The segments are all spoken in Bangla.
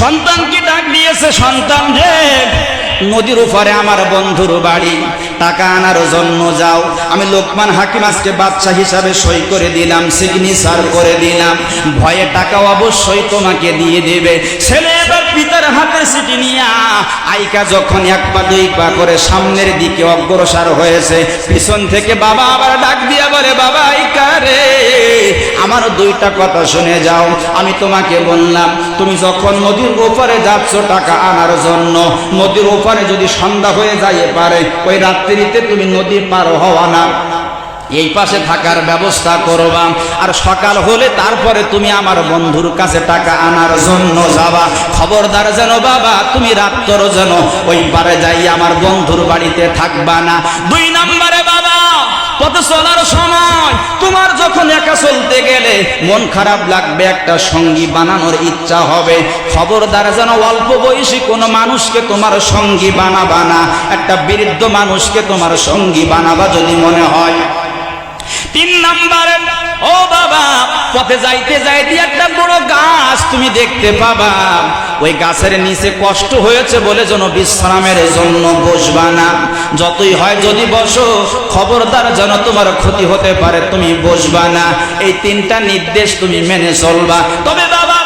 সন্তানকে ডাক দিয়েছে? সন্তান রে, নদীর উপরে আমার বন্ধুর বাড়ি। টাকা আনার জন্য যাও। আমি লোকমান হাকিম আজকে বাচ্চা হিসাবে সই করে দিলাম সিগনেচার করে দিলাম। ভয়ে টাকা অবশ্যই তোমাকে দিয়ে দেবে। ছেলে এবার পিতার হাতের সিটি নিয়ে আইকা যখন এক পা দুই পা করে সামনের দিকে অগ্রসর হয়েছে, পিছন থেকে বাবা আবার ডাক দিয়া বলে, বাবা, আইকা রে। আমার দুইটা কথা শুনে যাও। আমি তোমাকে বললাম, তুমি যখন নদীর ওপারে যাচ্ছ, টাকা আনার জন্য, নদীর ওপারে যদি সন্ধ্যা হয়ে যায় পারে ওই রাত্রিতে তুমি নদী পার হওয়া না। এই পাশে থাকার ব্যবস্থা করবা। আর সকাল হলে তারপরে তুমি আমার বন্ধুর কাছে টাকা আনার জন্য যাবা। খবরদার যেন বাবা, তুমি রাত্র যেন ওই পারে যাই, আমার বন্ধুর বাড়িতে থাকবা না। দুই নম্বরে বাবা, পথে চলার সময় তোমার যখন একা চলতে গেলে মন খারাপ লাগবে, একটা সঙ্গী বানানোর ইচ্ছা হবে। খবরদার যেন অল্প বয়সী কোনো মানুষকে তোমার সঙ্গী বানাবা না, একটা বৃদ্ধ মানুষকে তোমার সঙ্গী বানাবা যদি মনে হয়। তিন নম্বরে, ও বাবা, পথে যাইতে যাইতে একটা বড় গাছ তুমি দেখতে পাবা। ওই গাছের নিচে কষ্ট হয়েছে বলে যেন বিশ্রামের জন্য বসবা না। যতই হয় যদি বসো, খবরদার যেন তোমার ক্ষতি হতে পারে, তুমি বসবা না। এই তিনটা নির্দেশ তুমি মেনে চলবা। তবে বাবা,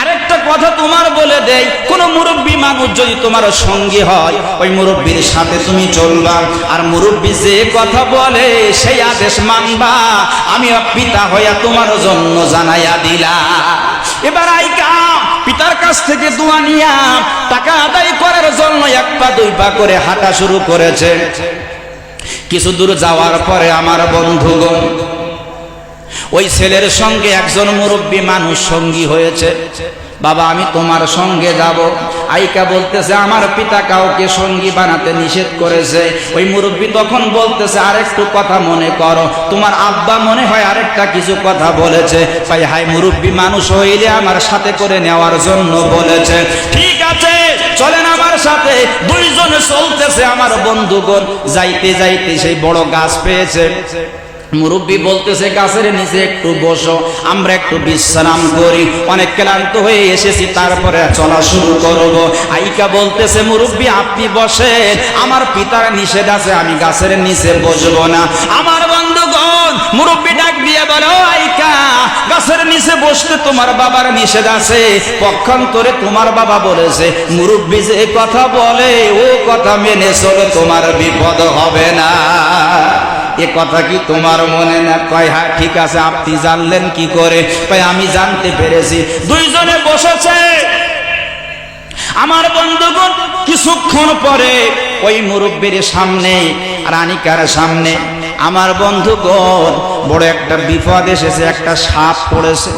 আরেকটা কথা তোমার বলে দেয় কোন মুরব্বী মানুষ যদি তোমার সঙ্গী হয়, ওই মুরব্বীর সাথে তুমি চলবা। আর মুরব্বী যে কথা বলে, সেই আদেশ মানবা। আমি পিতা হইয়া তোমার জন্য জানাইয়া দিলা এবার আইকা পিতার কাছ থেকে দোয়া নিয়া টাকা আদায় করার জন্য এক পা, দুই পা করে হাঁটা শুরু করেছে। কিছু দূর যাওয়ার পরে আমার বন্ধুগণ ওই ছেলের সঙ্গে একজন মুরব্বী মানুষ সঙ্গী হয়েছে। বাবা, আমি তোমার সঙ্গে যাব। আইকা বলতেছে, আমার পিতা কাউকে সঙ্গী বানাতে নিষেধ করেছে। ওই মুরব্বী তখন বলতেছে, আরেকটু কথা মনে করো। তোমার আব্বা মনে হয় আরেকটা কিছু কথা বলেছে। ভাই হাই মুরব্বী মানুষ হইলে আমার সাথে করে নেওয়ার জন্য বলেছে। ঠিক আছে, চলেন আমার সাথে। দুইজনে চলতেছে আমার বন্ধুগণ। যাইতে যাইতে সেই বড় গাছ পেয়েছে। মুরব্বী বলতেছে, গাছের নিচে একটু বসো, আমরা একটু বিশ্রাম করি। অনেক ক্লান্ত হয়ে এসেছি, তারপরে চলা শুরু করব। আইকা বলতেছে, মুরব্বী, আপনি বসেন, আমার পিতার নিষেধ আছে, আমি গাছের নিচে বসবো না। আমার বন্ধুগণ, মুরব্বী ডাক দিয়ে বলে, আইকা, গাছের নিচে বসতে তোমার বাবার নিষেধ আছে। পক্ষান্তরে তোমার বাবা বলেছে, মুরব্বী যে কথা বলে, ও কথা মেনে চলে, তোমার বিপদ হবে না। এ কথা কি তোমার মনে না? কয় হ্যাঁ ঠিক আছে, আপনি জানলেন কি করে? কয়, আমি জানতে পেরেছি। দুইজনে বসেছে। আমার বন্ধুগণ কিছুক্ষণ পরে ওই মুরব্বীর সামনে, রানিকার সামনে, আমার বন্ধুগণ, বড় একটা বিপদ এসেছে, একটা সাপ পড়েছে।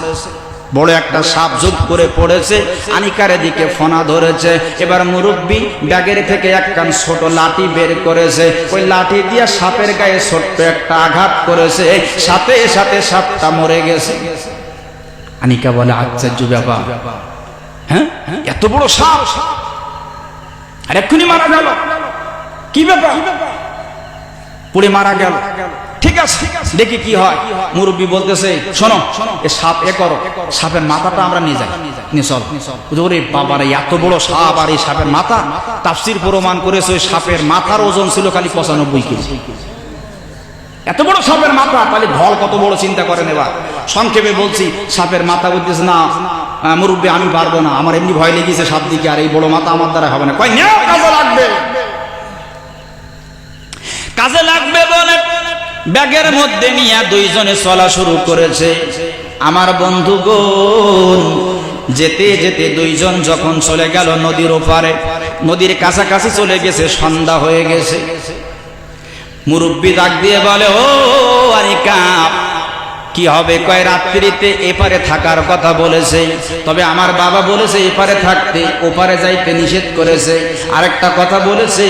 বড় একটা সাপ যোগ করে পড়েছে, আনিকার দিকে ফোনা ধরেছে। এবার মুরব্বী ব্যাগের থেকে একখান ছোট লাঠি বের করেছে। ওই লাঠি দিয়ে সাপের গায়ে ছোট্ট একটা আঘাত করেছে। সাথে সাথে সাপটা মরে গেছে। আনিকা বলে, আশ্চর্য ব্যাপার। হ্যাঁ? এত বড় সাপ! আর এক্ষুনি মারা গেল। কি ব্যাপার? পুড়ে মারা গেল। দেখি কি হয়। মুরব্বী বলতেছে, শোনো সাপ এ করো। সাপের মাথাটা আমরা নিয়ে যাই। বাবার এত বড় সাপ আর এই সাপের মাথা, তাফসির প্রমাণ করেছে ওই সাপের মাথার ওজন ছিল খালি পঁচানব্বই কেজি। এত বড় সাপের মাথা, তাহলে ঘর কত বড় চিন্তা করেন এবার। সংক্ষেপে বলছি, সাপের মাথা বলতেছে, না মুরব্বী, আমি পারব না। আমার এমনি ভয় লেগেছে সাপ দিকে, আর এই বড় মাথা আমার দ্বারা হবে না। কয় কাজে লাগবে। কাজে লাগবে ব্যাগের মধ্যে নিয়ে দুইজনে চলা শুরু করেছে। আমার বন্ধু বন্ধুগণ, যেতে যেতে দুইজন যখন চলে গেল নদীর ওপারে, নদীর কাছাকাছি চলে গেছে, সন্ধ্যা হয়ে গেছে। মুরব্বী ডাক দিয়ে বলে, ও আরিকা কি হবে? কয় রাত্রিতে এপারে থাকার কথা বলেছে। তবে আমার বাবা বলেছে, এপারে থাকতে, ওপারে যাইতে নিষেধ করেছে। আরেকটা কথা বলেছে,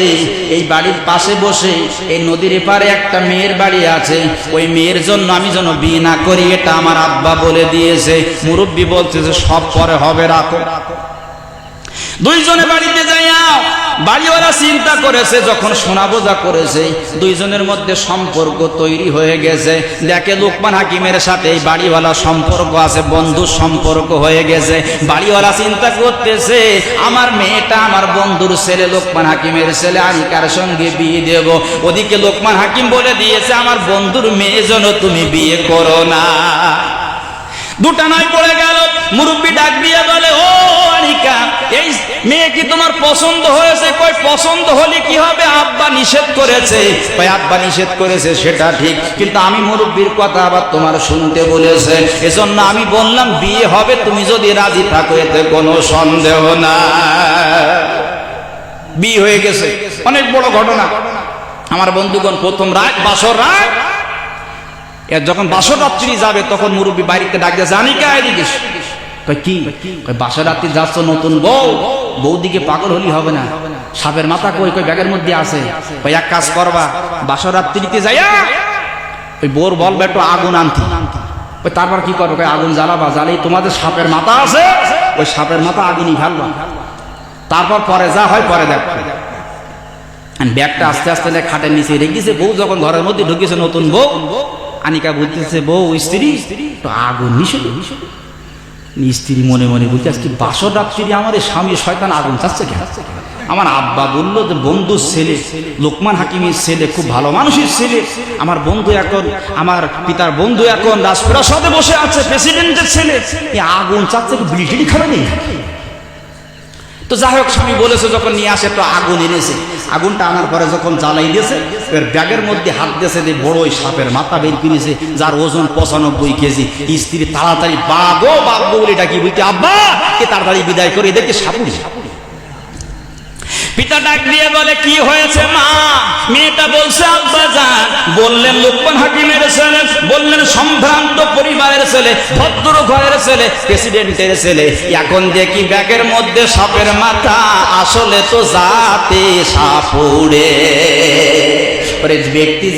এই বাড়ির পাশে বসে, এই নদীর এপারে একটা মেয়ের বাড়ি আছে। ওই মেয়ের জন্য আমি যেন বিয়ে না করি এটা আমার আব্বা বলে দিয়েছে। মুরব্বী বলছে যে, সব পরে হবে রাখো রাখো দুইজনে বাড়িতে যাইয়া বাড়িওয়ালা চিন্তা করেছে, যখন সোনা বোঝা করেছে, দুইজনের মধ্যে সম্পর্ক তৈরি হয়ে গেছে। দেখে লোকমান হাকিমের সাথে বাড়িওয়ালা সম্পর্ক আছে, বন্ধুর সম্পর্ক হয়ে গেছে। বাড়িওয়ালা চিন্তা করতেছে, আমার মেয়েটা আমার বন্ধুর ছেলে, লোকমান হাকিমের ছেলে, আমি কার সঙ্গে বিয়ে দেব? ওদিকে লোকমান হাকিম বলে দিয়েছে, আমার বন্ধুর মেয়ে যেন তুমি বিয়ে করো না। দুটা নয় পড়ে গেল। মুরব্বী ডাক দিয়ে বলে, ও আনিকা, এই মেয়ে কি তোমার পছন্দ হয়েছে? কই পছন্দ হলে কি হবে? আব্বা নিষেধ করেছে। কই আব্বা নিষেধ করেছে, সেটা ঠিক। কিন্তু আমি মুরব্বীর কথা আবার তোমার শুনতে বলেছে। এজন্য আমি বললাম, বিয়ে হবে, তুমি যদি রাজি থাকো, এতে কোনো সন্দেহ না বিয়ে হয়ে গেছে। অনেক বড় ঘটনা। আমার বন্ধুগণ, প্রথম রাত বাসর রাত যখন বাসর রাত্রি যাবে, তখন মুরব্বী বাড়িতে ডাক দিয়ে, জানি কে এদিকে কি? বাসর রাত্রি যাচ্ছ নতুন বউ। বৌদিকে পাগল হলি হবে না। সাপের মাথা কই? কই ব্যাগের মধ্যে আছে। কই এক কাজ করবা বাসর রাত্রিতে যাইয়া ওই বোর বলবে একটু আগুন আনতে। ওই তারপর কি করবে? আগুন জ্বালাবা, জ্বালেই তোমাদের সাপের মাথা আছে, ওই সাপের মাথা আগুনই ফেলবা তারপর পরে যা হয়, পরে দেখ। ব্যাগটা আস্তে আস্তে খাটের নিচে রেখেছে। বউ যখন ঘরের মধ্যে ঢুকেছে নতুন বউ আনিকা বুঝতেছে বউ, স্ত্রী? তো আগুন মিশে স্ত্রী মনে মনে বলছে, আজকে বাসর রাত্রি আমার স্বামী শয়তান আগুন চাচ্ছে কেন? আমার আব্বা বলল যে বন্ধুর ছেলে, লোকমান হাকিমের ছেলে, খুব ভালো মানুষের ছেলে। আমার বন্ধু এখন, আমার পিতার বন্ধু এখন রাজপ্রাসাদে বসে আছে প্রেসিডেন্টের ছেলে। আগুন চাচ্ছে কি টিড়ি খাবে নেই? তো যাই হোক, স্বামী বলেছে যখন নিয়ে আসে, তো আগুন এনেছে। আগুনটা আনার পরে যখন জ্বালাই দিয়েছে, এর ব্যাগের মধ্যে হাত দিয়েছে যে ওই সাপের মাথা বের কিনেছে, যার ওজন পঁচানব্বই কেজি। স্ত্রী তাড়াতাড়ি, বাগো বাগো, বলে ডাকি বলতে আব্বা, কে তাড়াতাড়ি বিদায় করে এদেরকে সাপুড়ি পিতা ডাক দিয়ে বলে, কি হয়েছে মা? মেয়েটা বলছে, আব্বা যান। বললেন লোকমান হাকিমের ছেলে বললেন সম্ভ্রান্ত পরিবারের ছেলে, ভদ্র ঘরের ছেলে প্রেসিডেন্টের ছেলে, এখন দেখি ব্যাগের মধ্যে সাপের মাথা, আসলে তো যাতে সাপুড়ে। ব্যক্তি